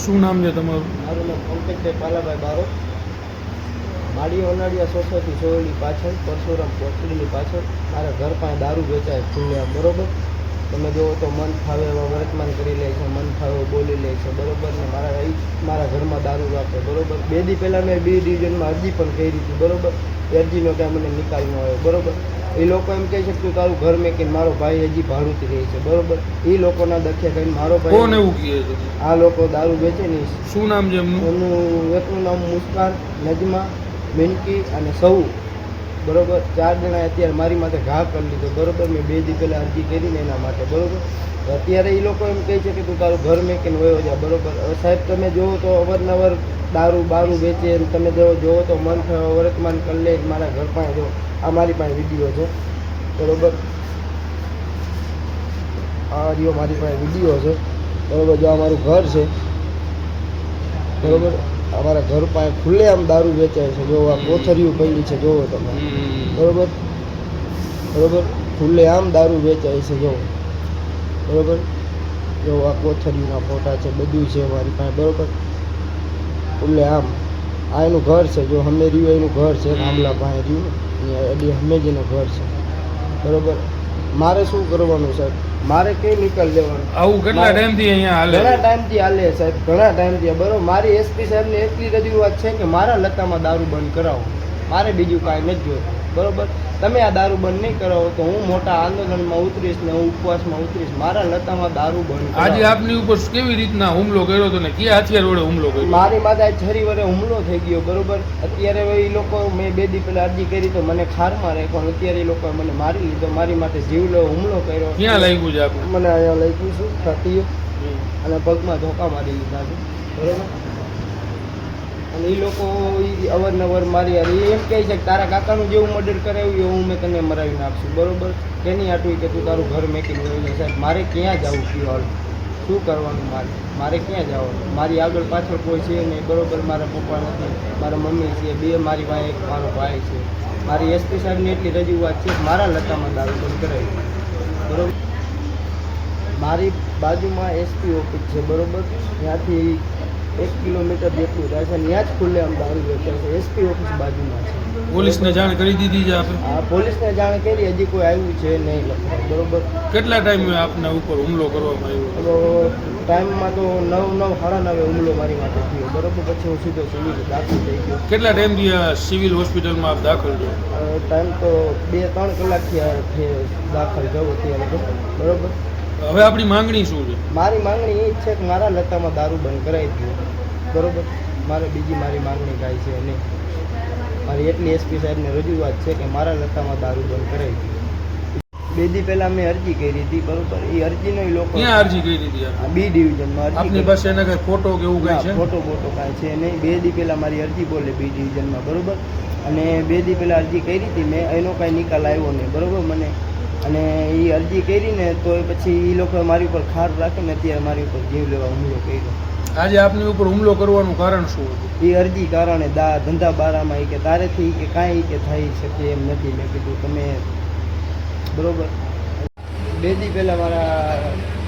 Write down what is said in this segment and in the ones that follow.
શું નામ છે તમારું? મારું નામ પંકજભાઈ પાલાભાઈ બારો માળી ઓનાળિયા સોસાયટી સોયલી પાછળ, પરશુરામ કોથળીની પાછળ. મારા ઘર પાસે દારૂ વેચાય ખુલ્લે બરોબર? તમે જુઓ તો મન ફાવે એવા વર્તમાન કરી લે છે, મન ફાવે બોલી લે છે, બરોબર ને મારા એ ઘરમાં દારૂ રાખે બરોબર? બે દી પહેલાં મેં બી ડિવિઝનમાં અરજી પણ કરી હતી બરોબર? એ અરજીનો કાંઈ મને નિકાલ ન આવ્યો બરોબર? એ લોકો એમ કહી છે તું તારું ઘર મેકીને મારો ભાઈ હજી ભાડુંથી રહે છે બરોબર? એ લોકોના દખે કહીને મારો કોણ ભાઈ એવું કહે છે? આ લોકો દારૂ વેચે ને શું નામ છે એમનું? એમનું એકનું નામ મુસ્કાન નજમા મિનકી અને સૌ. બરોબર? ચાર જણા અત્યારે મારી માથે ઘા કરી લીધો. બરોબર? મેં બે દી પહેલાં અરજી કરીને એના માટે, બરોબર? અત્યારે એ લોકો એમ કહે છે કે તું તારું ઘર મેકીને વયો જા, બરોબર? સાહેબ, તમે જોવો તો અવારનવાર દારૂ, બારૂ વેચે અને તમે જો, જોવો તો મન થયો વર્તમાન કરી લે મારા ઘર પાસે જો. આ મારી પાસે વીડિયો છે. બરોબર? આ રહ્યો મારી પાસે વીડિયો છે. બરોબર? જો આ મારું ઘર છે. બરોબર? અમારા ઘર પાસે ખુલ્લે આમ દારૂ વેચાય છે. જો આ કોથરીઓ પડી છે જોવો તમે. બરોબર? બરોબર? ખુલ્લે આમ દારૂ વેચાય છે જોવો. બરોબર? જો આ કોથરીના ફોટા છે બધું છે મારી પાસે બરોબર? ખુલ્લે આમ. આ એનું ઘર છે જો હમે રહ્યું એનું ઘર છે આમલા પાસે રહ્યું. અહીંયા એડી હમેજીનું ઘર છે. બરોબર? મારે શું કરવાનું સાહેબ? મારે કઈ નિકાલ લેવાનો? આવું કેટલા ટાઈમથી અહીંયા હાલે? ઘણા ટાઈમથી હાલે સાહેબ ઘણા ટાઈમથી બરોબર મારી એસપી સાહેબને એટલી રજૂઆત છે કે મારા લતામાં દારૂ બંધ કરાવો. મારે બીજું કાંઈ નથી જોયું બરોબર? તમે આ દારૂ બંધ નહીં કરાવો તો હું મોટા આંદોલનમાં ઉતરીશ ને હું ઉપવાસમાં ઉતરીશ. મારા લતામાં દારૂ બંધ આજે આપની ઉપર કેવી રીતના હુમલો કર્યો હતો ને કયા હથિયાર વડે હુમલો કર્યો? મારી માતા છરી વડે હુમલો થઈ ગયો બરોબર? અત્યારે એ લોકો મેં બે દી પહેલા અરજી કરી તો મને ખારમાં રાખ્યો પણ અત્યારે એ લોકોએ મને મારી લીધો મારી માથે જીવલો હુમલો કર્યો. ક્યાં લાગ્યું છે આપણે? મને અહીંયા લઈ ગયું. છું થતી અને પગમાં ધોકા મારી લીધા છે. બરોબર? અને એ લોકો અવારનવાર મારી હારી એમ કહે છે કે તારા કાકાનું જેવું મર્ડર કરાવ્યું એવું મેં તને મરાવી નાખશું. બરોબર? કેની આટલું કે તું તારું ઘર મેકીને હોય. સાહેબ, મારે ક્યાં જવું કયો શું કરવાનું મારે? મારે ક્યાં જવાનું? મારી આગળ પાછળ કોઈ છે નહીં. બરોબર? મારા પપ્પા નથી. મારા મમ્મી છે. બે મારી ભાઈ એક મારો ભાઈ છે. મારી એસપી સાહેબની એટલી રજૂઆત છે મારા લતામાં દારૂ બંધ કરાવી બરોબર? મારી બાજુમાં એસપી ઓફિસ છે. બરોબર? ત્યાંથી એક કિલોમીટર જેટલું થાય છે ત્યાં જ ખુલ્લે આમ દારૂ વેચાય છે. એસપી ઓફિસ બાજુમાં છે. પોલીસને જાણ કરી દીધી છે આપણે? હા પોલીસને જાણ કરી હજી કોઈ આવ્યું છે નહીં લખવા બરોબર? કેટલા ટાઈમે આપના ઉપર હુમલો કરવામાં આવ્યો ટાઈમમાં તો નવ નવ સાડા નવે હુમલો મારી માટે થયો. બરોબર? પછી હું સીધો સિવિલ દાખલ થઈ ગયો. કેટલા ટાઈમથી સિવિલ હોસ્પિટલમાં આપ દાખલ છો? ટાઈમ તો બે ત્રણ કલાકથી આ દાખલ થયો અત્યારે. બરોબર? હવે આપણી માંગણી શું છે? મારી માંગણી એ છે કે મારા લતામાં દારૂ બંધ કરાવી દો. બરોબર? મારે બીજી મારી માંગણી કાંઈ છે નહીં. મારી એટલી એસપી સાહેબને રજૂઆત છે કે મારા લતામાં દારૂ બંધ કરાવી દો. બે દી પહેલા મેં અરજી કરી હતી બરોબર? એ અરજીનો નો લોકો ક્યાં અરજી કરી હતી બી ડિવિઝનમાં અરજી આપની પાસે એના કઈ ફોટો કે એવું કઈ છે? ફોટો ફોટો કાંઈ છે નહીં. બે દી પહેલા મારી અરજી બોલે બી ડિવિઝનમાં બરોબર? અને બે દી પહેલા અરજી કરી હતી મેં એનો કાંઈ નિકાલ આવ્યો નહીં બરોબર? મને અને એ અરજી કરીને તો એ પછી એ લોકો મારી ઉપર ખાર રાખીને અત્યારે મારી ઉપર જીવ લેવા હુમલો કર્યો. આજે આપની ઉપર હુમલો કરવાનું કારણ શું હતું? એ અરજી કારણે દા ધંધા બારામાં એ કે તારેથી કે કાંઈ કે થઈ શકે એમ નથી. મેં કીધું તમે બરોબર. બે દી પહેલાં મારા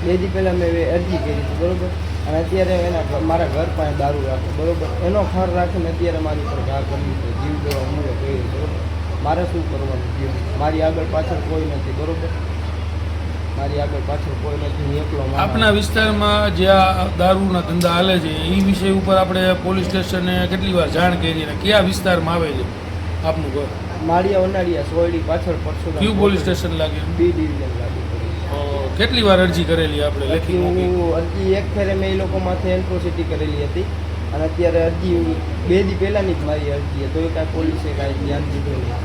બે દી પહેલાં મેં અરજી કરી હતી બરોબર? અને અત્યારે એના મારા ઘર પાસે દારૂ રાખે બરોબર? એનો ખાર રાખીને અત્યારે મારી ઉપર ઘા કરી જીવ દેવા બરોબર મારે શું કરવાનું? મારી આગળ પાછળ કોઈ નથી બરોબર? મારી આગળ પાછળ કોઈ નથી હું એકલો. આપના વિસ્તારમાં જે આ દારૂના ધંધા હાલે છે એ વિષય ઉપર આપણે પોલીસ સ્ટેશને કેટલી વાર જાણ કરી અને કયા વિસ્તારમાં આવે છે આપનું ઘર? માળિયા વનાળિયા સોયડી પાછળ પડશો કયું પોલીસ સ્ટેશન લાગે બી ડિવિઝન લાગે કેટલી વાર અરજી કરેલી આપણે લેખિત હું અરજી એક ફેરે મેં એ લોકો માથે એન્ટ્રોસિટી કરેલી હતી. અને અત્યારે અરજી બે દી પહેલાંની જ મારી અરજી હતી તો એ કાંઈ પોલીસે કાંઈ ધ્યાન દીધું નહીં.